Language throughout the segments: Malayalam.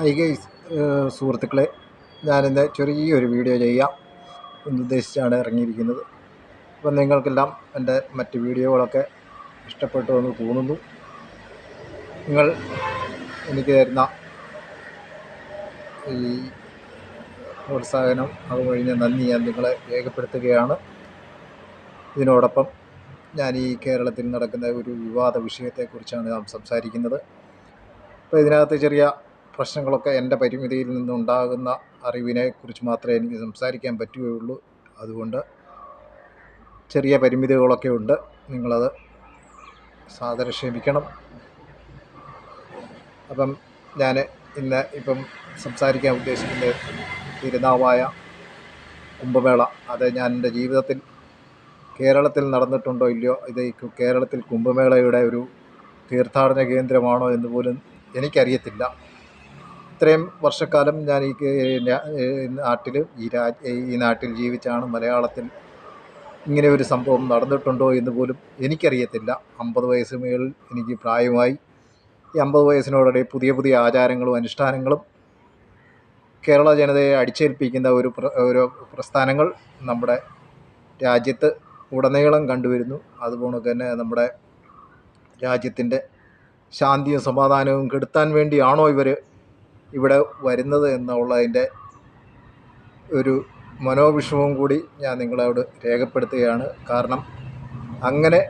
ഹൈ ഗൈസ് സുഹൃത്തുക്കളെ ഞാനിന്ന് ചെറിയൊരു വീഡിയോ ചെയ്യാം. എന്നുദ്ദേശിച്ചാണ് ഇറങ്ങിയിരിക്കുന്നത്. അപ്പം നിങ്ങൾക്കെല്ലാം എന്റെ മറ്റ് വീഡിയോകളൊക്കെ ഇഷ്ടപ്പെട്ടു എന്ന് തോന്നുന്നു. നിങ്ങൾ എനിക്ക് തരുന്ന ഈ പ്രോത്സാഹനം അതുവഴി ഞാൻ നന്ദി ഞാൻ നിങ്ങളെ രേഖപ്പെടുത്തുകയാണ്. ഇതിനോടൊപ്പം ഞാൻ ഈ കേരളത്തിൽ നടക്കുന്ന ഒരു വിവാദ വിഷയത്തെക്കുറിച്ചാണ് നാം സംസാരിക്കുന്നത്. അപ്പോൾ ഇതിനകത്ത് ചെറിയ പ്രശ്നങ്ങളൊക്കെ എന്റെ പരിമിതിയിൽ നിന്നുണ്ടാകുന്ന അറിവിനെ കുറിച്ച് മാത്രമേ എനിക്ക് സംസാരിക്കാൻ പറ്റുകയുള്ളൂ. അതുകൊണ്ട് ചെറിയ പരിമിതികളൊക്കെ ഉണ്ട്. നിങ്ങളത് സാദരം ക്ഷമിക്കണം അപ്പം ഞാൻ ഇന്ന് ഇപ്പം സംസാരിക്കാൻ ഉദ്ദേശിക്കുന്ന തിരുനാവായ കുംഭമേള അത് ഞാൻ എന്റെ ജീവിതത്തിൽ കേരളത്തിൽ നടന്നിട്ടുണ്ടോ ഇല്ലയോ ഇത് കേരളത്തിൽ കുംഭമേളയുടെ ഒരു തീർത്ഥാടന കേന്ദ്രമാണോ എന്ന് പോലും എനിക്കറിയത്തില്ല. ഇത്രയും വർഷക്കാലം ഞാൻ ഈ നാട്ടിൽ ഈ ഈ നാട്ടിൽ ജീവിച്ചാണ് മലയാളത്തിൽ ഇങ്ങനെ ഒരു സംഭവം നടന്നിട്ടുണ്ടോ എന്ന് പോലും എനിക്കറിയത്തില്ല. അമ്പത് വയസ്സ് മേളിൽ എനിക്ക് പ്രായമായി. ഈ അമ്പത് വയസ്സിനോടെ പുതിയ പുതിയ ആചാരങ്ങളും അനുഷ്ഠാനങ്ങളും കേരള ജനതയെ അടിച്ചേൽപ്പിക്കുന്ന ഒരു ഒരു പ്രസ്ഥാനങ്ങൾ നമ്മുടെ രാജ്യത്ത് ഉടനീളം കണ്ടുവരുന്നു. അതുപോലെ തന്നെ നമ്മുടെ രാജ്യത്തിന്റെ ശാന്തിയും സമാധാനവും കെടുത്താൻ വേണ്ടിയാണോ ഇവർ ഇവിടെ വരുന്നത് എന്നുള്ളതിന്റെ ഒരു മനോവിഷമവും കൂടി ഞാൻ നിങ്ങളോട് രേഖപ്പെടുത്തുകയാണ്. കാരണം അങ്ങനെ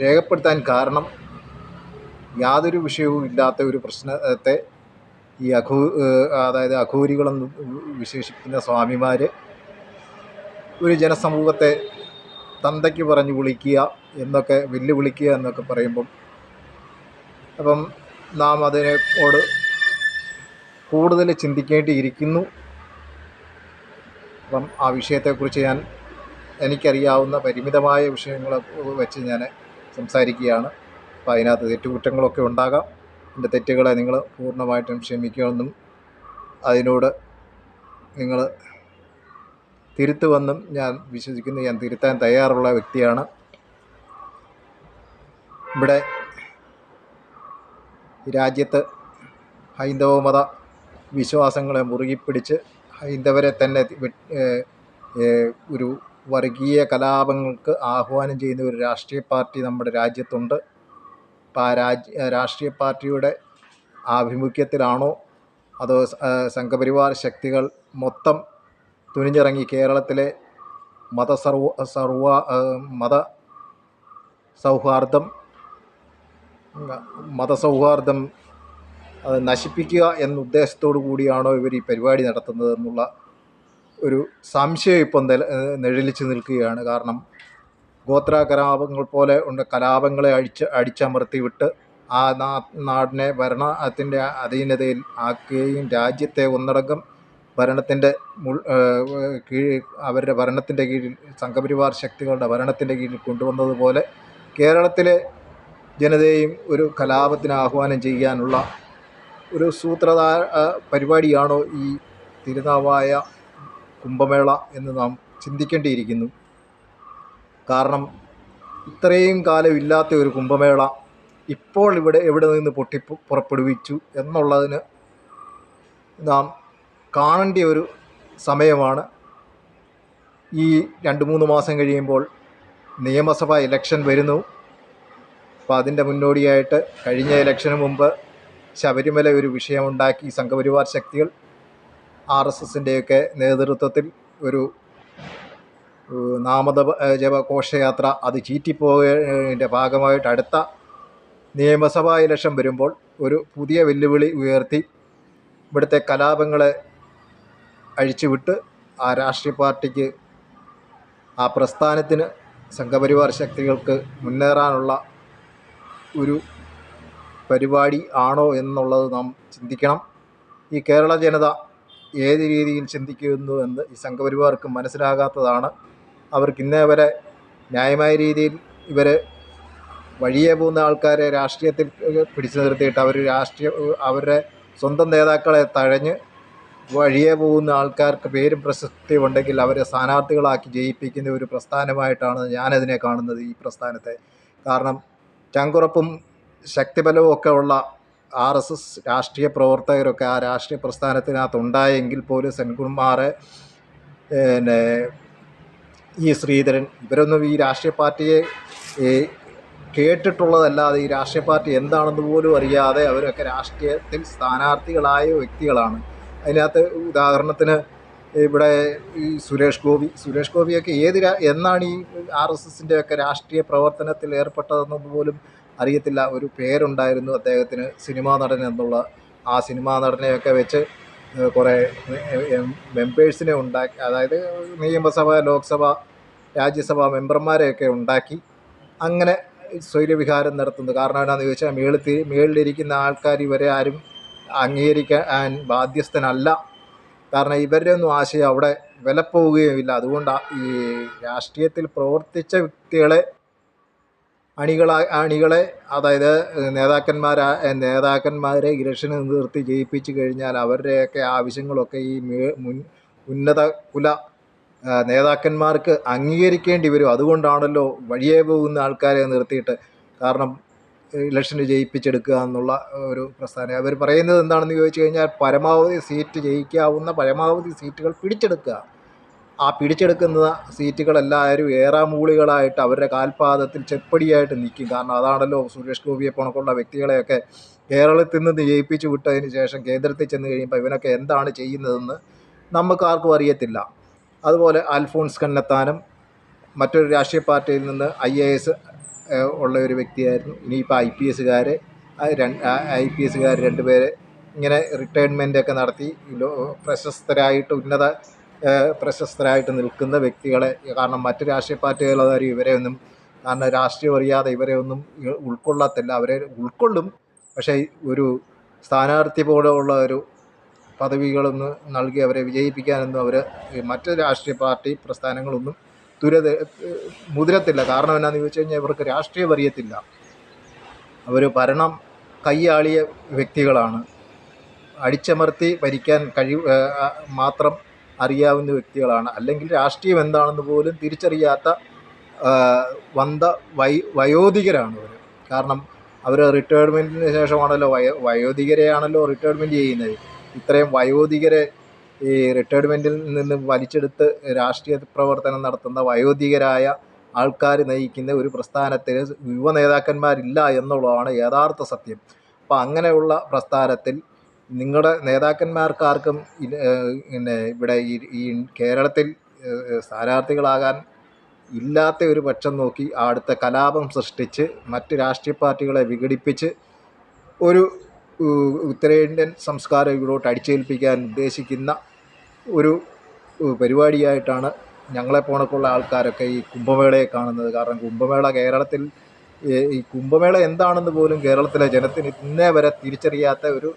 രേഖപ്പെടുത്താൻ കാരണം യാതൊരു വിഷയവും ഇല്ലാത്ത ഒരു പ്രശ്നത്തെ ഈ അഘൂ അതായത് അഘൂരികളെന്ന് വിശേഷിപ്പിക്കുന്ന സ്വാമിമാർ ഒരു ജനസമൂഹത്തെ തന്തയ്ക്ക് പറഞ്ഞു വിളിക്കുക എന്നൊക്കെ വെല്ലുവിളിക്കുക എന്നൊക്കെ പറയുമ്പം അപ്പം നാം അതിനോട് കൂടുതൽ ചിന്തിക്കേണ്ടിയിരിക്കുന്നു. അപ്പം ആ വിഷയത്തെക്കുറിച്ച് ഞാൻ എനിക്കറിയാവുന്ന പരിമിതമായ വിഷയങ്ങളെ വെച്ച് ഞാൻ സംസാരിക്കുകയാണ്. അപ്പം അതിനകത്ത് തെറ്റുകുറ്റങ്ങളൊക്കെ ഉണ്ടാകാം. എന്റെ തെറ്റുകളെ നിങ്ങൾ പൂർണമായിട്ടും ക്ഷമിക്കുമെന്നും അതിനോട് നിങ്ങൾ തിരുത്തുമെന്നും ഞാൻ വിശ്വസിക്കുന്നു. ഞാൻ തിരുത്താൻ തയ്യാറുള്ള വ്യക്തിയാണ്. ഇവിടെ രാജ്യത്ത് ഹൈന്ദവ മത വിശ്വാസങ്ങളെ മുറുകി പിടിച്ച് ഹൈന്ദവരെ തന്നെ ഒരു വർഗീയ കലാപങ്ങൾക്ക് ആഹ്വാനം ചെയ്യുന്ന ഒരു രാഷ്ട്രീയ പാർട്ടി നമ്മുടെ രാജ്യത്തുണ്ട്. അപ്പോൾ ആ രാജ്യ രാഷ്ട്രീയ പാർട്ടിയുടെ ആഭിമുഖ്യത്തിലാണോ? അതോ സംഘപരിവാർ ശക്തികൾ മൊത്തം തുനിഞ്ഞിറങ്ങി കേരളത്തിലെ മത സർവ സർവ മത സൗഹാർദ്ദം മതസൗഹാർദ്ദം നശിപ്പിക്കുക എന്ന ഉദ്ദേശത്തോടു കൂടിയാണോ ഇവർ ഈ പരിപാടി നടത്തുന്നത് എന്നുള്ള ഒരു സംശയം ഇപ്പം നില നിഴലിച്ച് നിൽക്കുകയാണ്. കാരണം ഗോത്ര കലാപങ്ങൾ പോലെ ഉണ്ട് കലാപങ്ങളെ അഴിച്ച് അടിച്ചമർത്തി വിട്ട് ആ നാടിനെ ഭരണത്തിന്റെ അധീനതയിൽ ആക്കുകയും രാജ്യത്തെ ഒന്നടങ്കം ഭരണത്തിന്റെ കീഴിൽ അവരുടെ ഭരണത്തിന്റെ കീഴിൽ സംഘപരിവാർ ശക്തികളുടെ ഭരണത്തിന്റെ കീഴിൽ കൊണ്ടുവന്നതുപോലെ കേരളത്തിലെ ജനതയെയും ഒരു കലാപത്തിന് ആഹ്വാനം ചെയ്യാനുള്ള ഒരു സൂത്രധാര പരിപാടിയാണോ ഈ തിരുനാവായ കുംഭമേള എന്ന് നാം ചിന്തിക്കേണ്ടിയിരിക്കുന്നു. കാരണം ഇത്രയും കാലം ഇല്ലാത്ത ഒരു കുംഭമേള ഇപ്പോൾ ഇവിടെ എവിടെ നിന്ന് പൊട്ടി പുറപ്പെടുവിച്ചു എന്നുള്ളതിന് നാം കാണേണ്ട ഒരു സമയമാണ്. ഈ രണ്ട് മൂന്ന് മാസം കഴിയുമ്പോൾ നിയമസഭാ ഇലക്ഷൻ വരുന്നു. അപ്പോൾ അതിന്റെ മുന്നോടിയായിട്ട് കഴിഞ്ഞ ഇലക്ഷന് മുമ്പ് ശബരിമല ഒരു വിഷയമുണ്ടാക്കി സംഘപരിവാർ ശക്തികൾ ആർ എസ് എസിന്റെയൊക്കെ നേതൃത്വത്തിൽ ഒരു നാമത ജപ ഘോഷയാത്ര അത് ചീറ്റിപ്പോയതിന്റെ ഭാഗമായിട്ട് അടുത്ത നിയമസഭാ ഇലക്ഷൻ വരുമ്പോൾ ഒരു പുതിയ വെല്ലുവിളി ഉയർത്തി ഇവിടുത്തെ കലാപങ്ങളെ അഴിച്ചുവിട്ട് ആ രാഷ്ട്രീയ പാർട്ടിക്ക് ആ പ്രസ്ഥാനത്തിന് സംഘപരിവാർ ശക്തികൾക്ക് മുന്നേറാനുള്ള ഒരു പരിപാടി ആണോ എന്നുള്ളത് നാം ചിന്തിക്കണം. ഈ കേരള ജനത ഏത് രീതിയിൽ ചിന്തിക്കുന്നു എന്ന് ഈ സംഘപരിവാർക്ക് മനസ്സിലാകാത്തതാണ്. അവർക്ക് ഇന്നേ വരെ ന്യായമായ രീതിയിൽ ഇവർ വഴിയെ പോകുന്ന ആൾക്കാരെ രാഷ്ട്രീയത്തിൽ പിടിച്ചു നിർത്തിയിട്ട് അവർ രാഷ്ട്രീയ അവരുടെ സ്വന്തം നേതാക്കളെ തഴഞ്ഞ് വഴിയെ പോകുന്ന ആൾക്കാർക്ക് പേരും പ്രശസ്തിയും ഉണ്ടെങ്കിൽ അവരെ സ്ഥാനാർത്ഥികളാക്കി ജയിപ്പിക്കുന്ന ഒരു പ്രസ്ഥാനമായിട്ടാണ് ഞാനതിനെ കാണുന്നത് ഈ പ്രസ്ഥാനത്തെ. കാരണം ചങ്കുറപ്പും ശക്തിബലവും ഒക്കെ ഉള്ള ആർ എസ് എസ് രാഷ്ട്രീയ പ്രവർത്തകരൊക്കെ ആ രാഷ്ട്രീയ പ്രസ്ഥാനത്തിനകത്ത് ഉണ്ടായെങ്കിൽ പോലും സെൻകുമാറെ പിന്നെ ഈ ശ്രീധരൻ ഇവരൊന്നും ഈ രാഷ്ട്രീയ പാർട്ടിയെ കേട്ടിട്ടുള്ളതല്ലാതെ ഈ രാഷ്ട്രീയ പാർട്ടി എന്താണെന്ന് പോലും അറിയാതെ അവരൊക്കെ രാഷ്ട്രീയത്തിൽ സ്ഥാനാർത്ഥികളായ വ്യക്തികളാണ്. അതിനകത്ത് ഉദാഹരണത്തിന് ഇവിടെ ഈ സുരേഷ് ഗോപി സുരേഷ് ഗോപിയൊക്കെ ഏത് എന്നാണ് ഈ ആർ എസ് എസിന്റെ ഒക്കെ രാഷ്ട്രീയ പ്രവർത്തനത്തിൽ ഏർപ്പെട്ടതെന്ന് പോലും അറിയത്തില്ല ഒരു പേരുണ്ടായിരുന്നു അദ്ദേഹത്തിന് സിനിമാ നടൻ എന്നുള്ള ആ സിനിമാ നടനെയൊക്കെ വെച്ച് കുറേ മെമ്പേഴ്സിനെ ഉണ്ടാക്കി അതായത് നിയമസഭ ലോക്സഭ രാജ്യസഭ മെമ്പർമാരെയൊക്കെ ഉണ്ടാക്കി അങ്ങനെ സ്വൈര്യവിഹാരം നടത്തുന്നത്. കാരണം എന്താണെന്ന് ചോദിച്ചാൽ മേളിൽ മേളിലിരിക്കുന്ന ആൾക്കാർ ഇവരെ ആരും അംഗീകരിക്കാൻ ബാധ്യസ്ഥനല്ല. കാരണം ഇവരുടെ ഒന്നും ആശയം അവിടെ വിലപ്പോവുകയുമില്ല. അതുകൊണ്ട് ഈ രാഷ്ട്രീയത്തിൽ പ്രവർത്തിച്ച വ്യക്തികളെ അണികളാ അണികളെ അതായത് നേതാക്കന്മാരാ നേതാക്കന്മാരെ ഇലക്ഷന് നിർത്തി ജയിപ്പിച്ചു കഴിഞ്ഞാൽ അവരുടെയൊക്കെ ആവശ്യങ്ങളൊക്കെ ഈ ഉന്നത കുല നേതാക്കന്മാർക്ക് അംഗീകരിക്കേണ്ടി വരും. അതുകൊണ്ടാണല്ലോ വഴിയേ പോകുന്ന ആൾക്കാരെ നിർത്തിയിട്ട് കാരണം ഇലക്ഷന് ജയിപ്പിച്ചെടുക്കുക എന്നുള്ള ഒരു പ്രസ്ഥാനം. അവർ പറയുന്നത് എന്താണെന്ന് ചോദിച്ചു കഴിഞ്ഞാൽ പരമാവധി സീറ്റ് ജയിക്കാവുന്ന പരമാവധി സീറ്റുകൾ പിടിച്ചെടുക്കുക. ആ പിടിച്ചെടുക്കുന്ന സീറ്റുകളെല്ലാവരും ഏറാമൂളികളായിട്ട് അവരുടെ കാൽപാദത്തിൽ ചെപ്പടിയായിട്ട് നിൽക്കും. കാരണം അതാണല്ലോ സുരേഷ് ഗോപിയെ പോണക്കുള്ള വ്യക്തികളെയൊക്കെ കേരളത്തിൽ നിന്ന് ജയിപ്പിച്ചു വിട്ടതിന് ശേഷം കേന്ദ്രത്തിൽ ചെന്ന് കഴിയുമ്പോൾ ഇവനൊക്കെ എന്താണ് ചെയ്യുന്നതെന്ന് നമുക്കാർക്കും അറിയത്തില്ല. അതുപോലെ അൽഫോൺസ് കണ്ണത്താനം മറ്റൊരു രാഷ്ട്രീയ പാർട്ടിയിൽ നിന്ന് ഐ എ എസ് ഉള്ള ഒരു വ്യക്തിയായിരുന്നു. ഇനിയിപ്പോൾ ഐ പി എസ്സുകാർ ഐ പി എസ്സുകാർ രണ്ടുപേരെ ഇങ്ങനെ റിട്ടയർമെന്റ് ഒക്കെ നടത്തി പ്രശസ്തരായിട്ട് ഉന്നത പ്രശസ്തരായിട്ട് നിൽക്കുന്ന വ്യക്തികളെ കാരണം മറ്റ് രാഷ്ട്രീയ പാർട്ടികളാരും ഇവരെ ഒന്നും കാരണം രാഷ്ട്രീയം അറിയാതെ ഇവരെ ഒന്നും ഉൾക്കൊള്ളത്തില്ല. അവരെ ഉൾക്കൊള്ളും പക്ഷേ ഒരു സ്ഥാനാർത്ഥി പോലെയുള്ള ഒരു പദവികളൊന്നും നൽകി അവരെ വിജയിപ്പിക്കാനൊന്നും അവർ മറ്റ് രാഷ്ട്രീയ പാർട്ടി പ്രസ്ഥാനങ്ങളൊന്നും തുരത മുതിരത്തില്ല. കാരണം എന്നാന്ന് ചോദിച്ചു കഴിഞ്ഞാൽ ഇവർക്ക് രാഷ്ട്രീയം അറിയത്തില്ല. അവർ ഭരണം കൈയാളിയ വ്യക്തികളാണ്. അടിച്ചമർത്തി ഭരിക്കാൻ കഴിവ് മാത്രം അറിയാവുന്ന വ്യക്തികളാണ്. അല്ലെങ്കിൽ രാഷ്ട്രീയം എന്താണെന്ന് പോലും തിരിച്ചറിയാത്ത വന്ത വൈ വയോധികരാണ് അവർ കാരണം അവർ റിട്ടയർമെന്റിന് ശേഷമാണല്ലോ വയോ വയോധികരെയാണല്ലോ റിട്ടയർമെന്റ് ചെയ്യുന്നത്. ഇത്രയും വയോധികരെ ഈ റിട്ടയർമെന്റിൽ നിന്ന് വലിച്ചെടുത്ത് രാഷ്ട്രീയ പ്രവർത്തനം നടത്തുന്ന വയോധികരായ ആൾക്കാർ നയിക്കുന്ന ഒരു പ്രസ്ഥാനത്തിൽ യുവ നേതാക്കന്മാരില്ല എന്നുള്ളതാണ് യഥാർത്ഥ സത്യം. അപ്പോൾ അങ്ങനെയുള്ള പ്രസ്ഥാനത്തിൽ നിങ്ങളുടെ നേതാക്കന്മാർക്ക് ആർക്കും പിന്നെ ഇവിടെ ഈ ഈ കേരളത്തിൽ സ്ഥാനാർത്ഥികളാകാൻ ഇല്ലാത്ത ഒരു പക്ഷം നോക്കി അടുത്ത കലാപം സൃഷ്ടിച്ച് മറ്റ് രാഷ്ട്രീയ പാർട്ടികളെ വിഘടിപ്പിച്ച് ഒരു ഉത്തരേന്ത്യൻ സംസ്കാരം ഇവിടോട്ട് അടിച്ചേൽപ്പിക്കാൻ ഉദ്ദേശിക്കുന്ന ഒരു പരിപാടിയായിട്ടാണ് ഞങ്ങളെ പോണക്കുള്ള ആൾക്കാരൊക്കെ ഈ കുംഭമേളയെ കാണുന്നത്. കാരണം കുംഭമേള കേരളത്തിൽ ഈ കുംഭമേള എന്താണെന്ന് പോലും കേരളത്തിലെ ജനത്തിന് ഇന്നേ വരെ തിരിച്ചറിയാത്ത ഒരു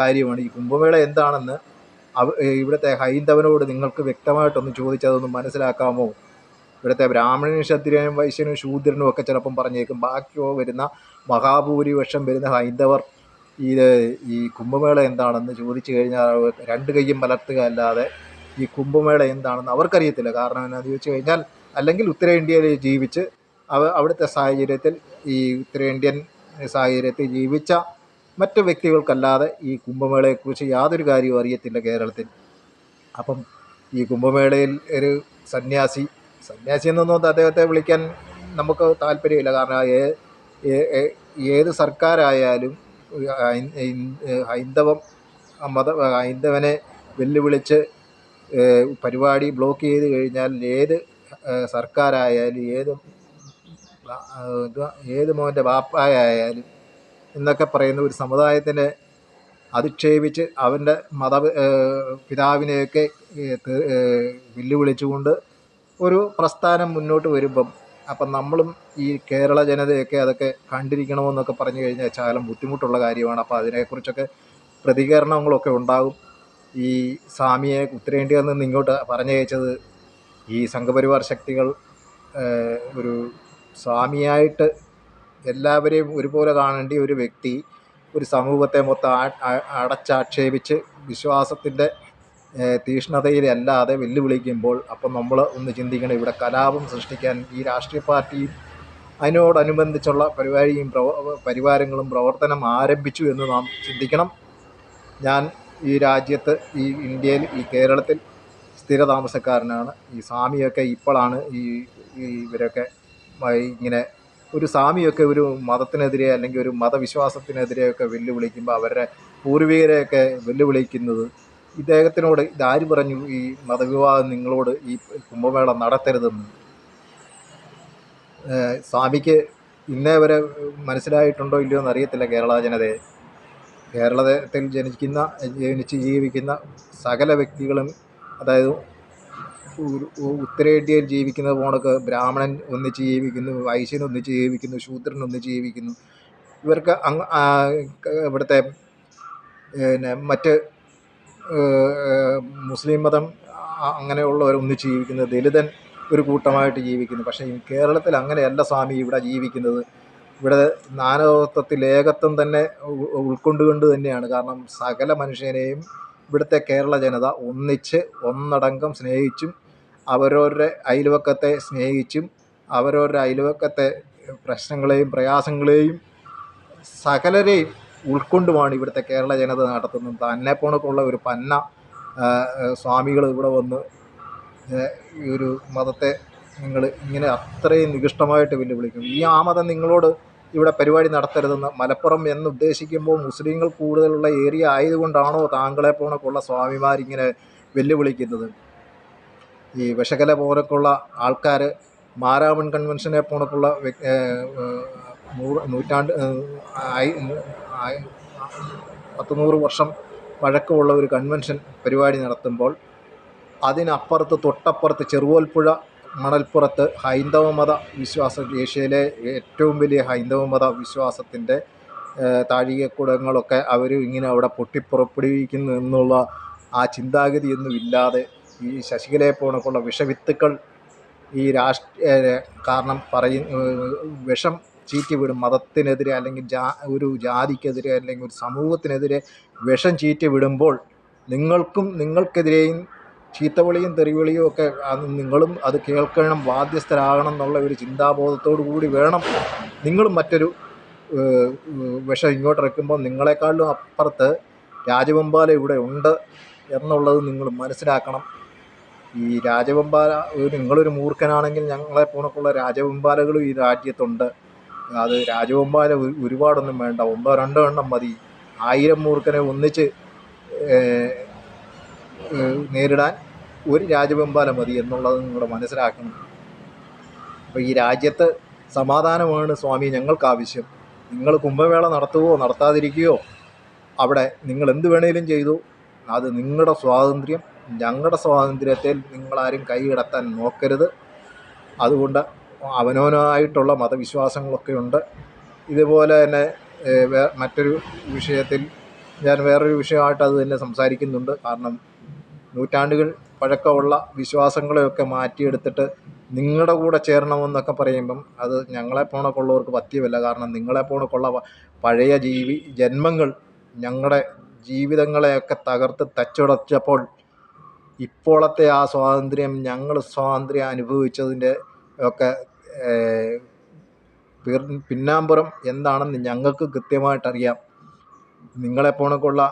കാര്യമാണ്. ഈ കുംഭമേള എന്താണെന്ന് ഇവിടുത്തെ ഹൈന്ദവനോട് നിങ്ങൾക്ക് വ്യക്തമായിട്ടൊന്ന് ചോദിച്ചതൊന്നും മനസ്സിലാക്കാമോ? ഇവിടുത്തെ ബ്രാഹ്മണനും ക്ഷത്രിയനും വൈശ്യനും ശൂദ്രനും ഒക്കെ ചിലപ്പം പറഞ്ഞേക്കും. ബാക്കിയോ വരുന്ന മഹാഭൂരിപക്ഷം വരുന്ന ഹൈന്ദവർ ഈ ഈ കുംഭമേള എന്താണെന്ന് ചോദിച്ചു കഴിഞ്ഞാൽ രണ്ട് കൈയും മലർത്തുക അല്ലാതെ ഈ കുംഭമേള എന്താണെന്ന് അവർക്കറിയത്തില്ല. കാരണം എന്നാന്ന് ചോദിച്ചു കഴിഞ്ഞാൽ അല്ലെങ്കിൽ ഉത്തരേന്ത്യയിൽ ജീവിച്ച് അവ അവിടുത്തെ സാഹചര്യത്തിൽ ഈ ഉത്തരേന്ത്യൻ സാഹചര്യത്തിൽ ജീവിച്ച മറ്റ് വ്യക്തികൾക്കല്ലാതെ ഈ കുംഭമേളയെക്കുറിച്ച് യാതൊരു കാര്യവും അറിയത്തില്ല കേരളത്തിൽ. അപ്പം ഈ കുംഭമേളയിൽ ഒരു സന്യാസി സന്യാസി എന്നൊന്നും അദ്ദേഹത്തെ വിളിക്കാൻ നമുക്ക് താല്പര്യമില്ല. കാരണം ഏത് സർക്കാരായാലും ഹൈന്ദവം മത ഹൈന്ദവനെ വെല്ലുവിളിച്ച് പരിപാടി ബ്ലോക്ക് ചെയ്ത് കഴിഞ്ഞാൽ ഏത് സർക്കാരായാലും ഏത് ഏത് മോന്റെ ബാപ്പായായാലും എന്നൊക്കെ പറയുന്ന ഒരു സമുദായത്തിനെ അധിക്ഷേപിച്ച് അവന്റെ മത പിതാവിനെയൊക്കെ വെല്ലുവിളിച്ചുകൊണ്ട് ഒരു പ്രസ്ഥാനം മുന്നോട്ട് വരുമ്പം അപ്പം നമ്മളും ഈ കേരള ജനതയൊക്കെ അതൊക്കെ കണ്ടിരിക്കണമെന്നൊക്കെ പറഞ്ഞു കഴിഞ്ഞാൽ ശകലം ബുദ്ധിമുട്ടുള്ള കാര്യമാണ്. അപ്പോൾ അതിനെക്കുറിച്ചൊക്കെ പ്രതികരണങ്ങളൊക്കെ ഉണ്ടാകും. ഈ സ്വാമിയെ ഉത്തരേന്ത്യയിൽ നിന്ന് ഇങ്ങോട്ട് പറഞ്ഞയച്ചത് ഈ സംഘപരിവാർ ശക്തികൾ ഒരു സ്വാമിയായിട്ട് എല്ലാവരെയും ഒരുപോലെ കാണേണ്ട ഒരു വ്യക്തി ഒരു സമൂഹത്തെ മൊത്തം അടച്ചാക്ഷേപിച്ച് വിശ്വാസത്തിന്റെ തീഷ്ണതയിലല്ലാതെ വെല്ലുവിളിക്കുമ്പോൾ അപ്പം നമ്മൾ ഒന്ന് ചിന്തിക്കണം ഇവിടെ കലാപം സൃഷ്ടിക്കാൻ ഈ രാഷ്ട്രീയ പാർട്ടിയും അതിനോടനുബന്ധിച്ചുള്ള പരിപാടിയും പ്രവ പരിവാരങ്ങളും പ്രവർത്തനം ആരംഭിച്ചു എന്ന് നാം ചിന്തിക്കണം. ഞാൻ ഈ രാജ്യത്ത് ഈ ഇന്ത്യയിൽ ഈ കേരളത്തിൽ സ്ഥിര താമസക്കാരനാണ് ഈ സ്വാമിയൊക്കെ ഇപ്പോഴാണ് ഈ ഇവരൊക്കെ ഇങ്ങനെ ഒരു സ്വാമിയൊക്കെ ഒരു മതത്തിനെതിരെ അല്ലെങ്കിൽ ഒരു മതവിശ്വാസത്തിനെതിരെയൊക്കെ വെല്ലുവിളിക്കുമ്പോൾ അവരുടെ പൂർവികരെയൊക്കെ വെല്ലുവിളിക്കുന്നത് ഇദ്ദേഹത്തിനോട് ഇതാര് പറഞ്ഞു ഈ മതവിവാഹം നിങ്ങളോട് ഈ കുംഭമേള നടത്തരുതെന്ന്? സ്വാമിക്ക് ഇന്നേ വരെ മനസ്സിലായിട്ടുണ്ടോ ഇല്ലയോ എന്നറിയത്തില്ല കേരള ജനതയെ. കേരളത്തിൽ ജനിക്കുന്ന ജനിച്ച് ജീവിക്കുന്ന സകല വ്യക്തികളും അതായത് ഉത്തരേന്ത്യയിൽ ജീവിക്കുന്ന പോണക്ക് ബ്രാഹ്മണൻ ഒന്നിച്ച് ജീവിക്കുന്നു വൈശ്യൻ ഒന്നിച്ച് ജീവിക്കുന്നു ശൂദ്രൻ ഒന്നിച്ച് ജീവിക്കുന്നു. ഇവർക്ക് ഇവിടുത്തെ പിന്നെ മറ്റ് മുസ്ലിം മതം അങ്ങനെയുള്ളവർ ഒന്നിച്ച് ജീവിക്കുന്നത് ദലിതൻ ഒരു കൂട്ടമായിട്ട് ജീവിക്കുന്നു. പക്ഷേ കേരളത്തിൽ അങ്ങനെയല്ല സ്വാമി ഇവിടെ ജീവിക്കുന്നത്. ഇവിടെ നാനത്വത്തിൽ ഏകത്വം തന്നെ ഉൾക്കൊണ്ടുകൊണ്ട് തന്നെയാണ്. കാരണം സകല മനുഷ്യനെയും ഇവിടുത്തെ കേരള ജനത ഒന്നിച്ച് ഒന്നടങ്കം സ്നേഹിച്ചും അവരവരുടെ അയൽവക്കത്തെ സ്നേഹിച്ചും അവരവരുടെ അയൽവക്കത്തെ പ്രശ്നങ്ങളെയും പ്രയാസങ്ങളെയും സകലരെയും ഉൾക്കൊണ്ടുമാണ് ഇവിടുത്തെ കേരള ജനത നടത്തുന്നത്. തന്നെ പോണക്കുള്ള ഒരു പന്ന സ്വാമികൾ ഇവിടെ വന്ന് ഈ ഒരു മതത്തെ നിങ്ങൾ ഇങ്ങനെ അത്രയും നികൃഷ്ടമായിട്ട് വെല്ലുവിളിക്കും. ഈ ആ മതം നിങ്ങളോട് ഇവിടെ പരിപാടി നടത്തരുതെന്ന് മലപ്പുറം എന്ന് ഉദ്ദേശിക്കുമ്പോൾ മുസ്ലിങ്ങൾ കൂടുതലുള്ള ഏരിയ ആയതുകൊണ്ടാണോ താങ്കളെ പോണക്കുള്ള സ്വാമിമാരിങ്ങനെ വെല്ലുവിളിക്കുന്നത്? ഈ വിഷകല പോലൊക്കെയുള്ള ആൾക്കാർ മാരാമൺ കൺവെൻഷനെ ഏഹ്, നൂറ് നൂറ്റാണ്ട് ആയി വർഷം പഴക്കമുള്ള ഒരു കൺവെൻഷൻ പരിപാടി നടത്തുമ്പോൾ അതിനപ്പുറത്ത് തൊട്ടപ്പുറത്ത് ചെറുവോൽപ്പുഴ മണൽപ്പുറത്ത് ഹൈന്ദവ മത വിശ്വാസം ഏഷ്യയിലെ ഏറ്റവും വലിയ ഹൈന്ദവ മത വിശ്വാസത്തിന്റെ താഴികക്കുടങ്ങളൊക്കെ അവർ ഇങ്ങനെ അവിടെ പൊട്ടിപ്പുറപ്പെടുവിക്കുന്നു എന്നുള്ള ആ ചിന്താഗതിയൊന്നും ഇല്ലാതെ ഈ ശശികലയെ പോണക്കുള്ള വിഷവിത്തുക്കൾ ഈ രാഷ്ട്രീയ കാരണം പറയും വിഷം ചീറ്റി വിടും. മതത്തിനെതിരെ അല്ലെങ്കിൽ ജാ ഒരു ജാതിക്കെതിരെ അല്ലെങ്കിൽ ഒരു സമൂഹത്തിനെതിരെ വിഷം ചീറ്റി വിടുമ്പോൾ നിങ്ങൾക്കും നിങ്ങൾക്കെതിരെയും ചീത്തവിളിയും തെറിവിളിയും ഒക്കെ നിങ്ങളും അത് കേൾക്കണം ബാധ്യസ്ഥരാകണം എന്നുള്ള ഒരു ചിന്താബോധത്തോടു കൂടി വേണം നിങ്ങളും മറ്റൊരു വിഷം ഇങ്ങോട്ട് ഇറക്കുമ്പോൾ നിങ്ങളെക്കാളും അപ്പുറത്ത് രാജവെമ്പാല ഇവിടെ ഉണ്ട് എന്നുള്ളത് നിങ്ങൾ മനസ്സിലാക്കണം. ഈ രാജവെമ്പാല നിങ്ങളൊരു മൂർഖനാണെങ്കിൽ ഞങ്ങളെ പോണക്കുള്ള രാജവെമ്പാലകളും ഈ രാജ്യത്തുണ്ട്. അത് രാജവെമ്പാല ഒരുപാടൊന്നും വേണ്ട. ഒന്നോ രണ്ടോ എണ്ണം മതി. ആയിരം മൂർഖനെ ഒന്നിച്ച് നേരിടാൻ ഒരു രാജവെമ്പാല മതി എന്നുള്ളത് നിങ്ങൾ മനസ്സിലാക്കണം. അപ്പോൾ ഈ രാജ്യത്ത് സമാധാനമാണ് സ്വാമി ഞങ്ങൾക്ക് ആവശ്യം നിങ്ങൾ കുംഭമേള നടത്തുകയോ നടത്താതിരിക്കുകയോ അവിടെ നിങ്ങൾ എന്ത് വേണേലും ചെയ്തു. അത് നിങ്ങളുടെ സ്വാതന്ത്ര്യം. ഞങ്ങളുടെ സ്വാതന്ത്ര്യത്തിൽ നിങ്ങളാരും കൈകടത്താൻ നോക്കരുത്. അതുകൊണ്ട് അവനവനായിട്ടുള്ള മതവിശ്വാസങ്ങളൊക്കെ ഉണ്ട് ഇതുപോലെ തന്നെ മറ്റൊരു വിഷയത്തിൽ ഞാൻ വേറൊരു വിഷയമായിട്ട് അത് തന്നെ സംസാരിക്കുന്നുണ്ട്. കാരണം നൂറ്റാണ്ടുകൾ പഴക്കമുള്ള വിശ്വാസങ്ങളെയൊക്കെ മാറ്റിയെടുത്തിട്ട് നിങ്ങളുടെ കൂടെ ചേരണമെന്നൊക്കെ പറയുമ്പം അത് ഞങ്ങളെ പോണക്കുള്ളവർക്ക് പറ്റിയല്ല കാരണം നിങ്ങളെ പോണക്കുള്ള പഴയ ജീവി ജന്മങ്ങൾ ഞങ്ങളുടെ ജീവിതങ്ങളെയൊക്കെ തകർത്ത് തച്ചുടച്ചപ്പോൾ ഇപ്പോഴത്തെ ആ സ്വാതന്ത്ര്യം ഞങ്ങൾ സ്വാതന്ത്ര്യം അനുഭവിച്ചതിന്റെ ഒക്കെ പിന്നാമ്പുറം എന്താണെന്ന് ഞങ്ങൾക്ക് കൃത്യമായിട്ടറിയാം. നിങ്ങളെ പോണക്കുള്ള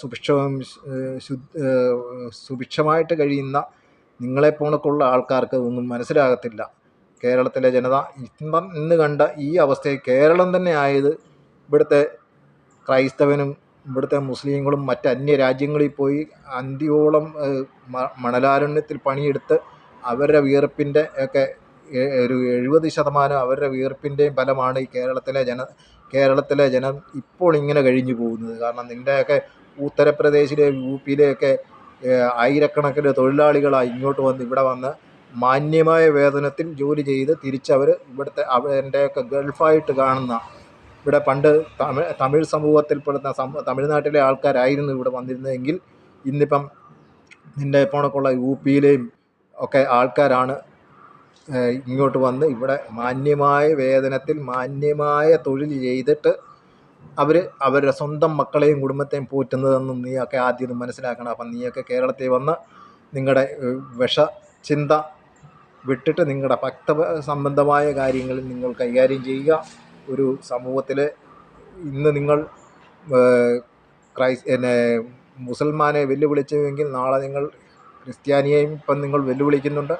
സുഭിക്ഷവും സുഭിക്ഷമായിട്ട് കഴിയുന്ന നിങ്ങളെ പോണക്കുള്ള ആൾക്കാർക്ക് ഒന്നും മനസ്സിലാകത്തില്ല. കേരളത്തിലെ ജനത ഇന്ന് കണ്ട ഈ അവസ്ഥയിൽ കേരളം തന്നെ ആയത് ഇവിടുത്തെ ക്രൈസ്തവനും ഇവിടുത്തെ മുസ്ലിങ്ങളും മറ്റ് അന്യ രാജ്യങ്ങളിൽ പോയി അന്തിയോളം മണലാരണ്യത്തിൽ പണിയെടുത്ത് അവരുടെ വിയർപ്പിന്റെ ഒക്കെ ഒരു എഴുപത് ശതമാനം അവരുടെ വിയർപ്പിന്റെയും ഫലമാണ് ഈ കേരളത്തിലെ ജന കേരളത്തിലെ ജനം ഇപ്പോൾ ഇങ്ങനെ കഴിഞ്ഞു പോകുന്നത്. കാരണം നിങ്ങളുടെയൊക്കെ ഉത്തർപ്രദേശിലെ യു പിയിലെയൊക്കെ ആയിരക്കണക്കിന് തൊഴിലാളികളായി ഇങ്ങോട്ട് വന്ന് ഇവിടെ വന്ന് മാന്യമായ വേതനത്തിൽ ജോലി ചെയ്ത് തിരിച്ചവർ ഇവിടുത്തെ അവരുടെയൊക്കെ ഗൾഫായിട്ട് കാണുന്ന ഇവിടെ പണ്ട് തമിഴ് തമിഴ് സമൂഹത്തിൽപ്പെടുന്ന തമിഴ്നാട്ടിലെ ആൾക്കാരായിരുന്നു ഇവിടെ വന്നിരുന്നതെങ്കിൽ ഇന്നിപ്പം നിന്റെ പോണക്കുള്ള യു പിയിലെയും ഒക്കെ ആൾക്കാരാണ് ഇങ്ങോട്ട് വന്ന് ഇവിടെ മാന്യമായ വേതനത്തിൽ മാന്യമായ തൊഴിൽ ചെയ്തിട്ട് അവർ അവരുടെ സ്വന്തം മക്കളെയും കുടുംബത്തെയും പോറ്റുന്നതെന്നും നീയൊക്കെ ആദ്യം മനസ്സിലാക്കണം. അപ്പം നീയൊക്കെ കേരളത്തിൽ വന്ന് നിങ്ങളുടെ വിഷ ചിന്ത വിട്ടിട്ട് നിങ്ങളുടെ ഭക്ത സംബന്ധമായ കാര്യങ്ങളിൽ നിങ്ങൾ കൈകാര്യം ചെയ്യുക. ഒരു സമൂഹത്തിൽ ഇന്ന് നിങ്ങൾ ക്രൈസ് പിന്നെ മുസൽമാനെ വെല്ലുവിളിച്ചുവെങ്കിൽ നാളെ നിങ്ങൾ ക്രിസ്ത്യാനിയെയും ഇപ്പം നിങ്ങൾ വെല്ലുവിളിക്കുന്നുണ്ട്.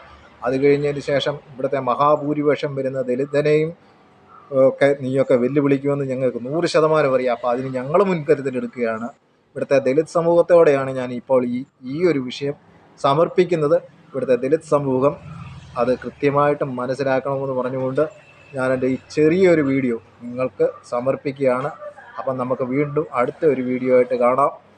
അത് കഴിഞ്ഞതിന് ശേഷം ഇവിടുത്തെ മഹാഭൂരിപക്ഷം വരുന്ന ദലിതനെയും ഒക്കെ നീയൊക്കെ വെല്ലുവിളിക്കുമെന്ന് ഞങ്ങൾക്ക് നൂറ് ശതമാനം അറിയാം. അപ്പോൾ അതിന് ഞങ്ങൾ മുൻകരുതലെടുക്കുകയാണ് ഇവിടുത്തെ ദലിത് സമൂഹത്തോടെയാണ് ഞാൻ ഇപ്പോൾ ഈ ഈ ഒരു വിഷയം സമർപ്പിക്കുന്നത്. ഇവിടുത്തെ ദലിത് സമൂഹം അത് കൃത്യമായിട്ട് മനസ്സിലാക്കണമെന്ന് പറഞ്ഞുകൊണ്ട് ഞാൻ എന്റെ ഈ ചെറിയൊരു വീഡിയോ നിങ്ങൾക്ക് സമർപ്പിക്കുകയാണ്. അപ്പം നമുക്ക് വീണ്ടും അടുത്ത ഒരു വീഡിയോ ആയിട്ട് കാണാം.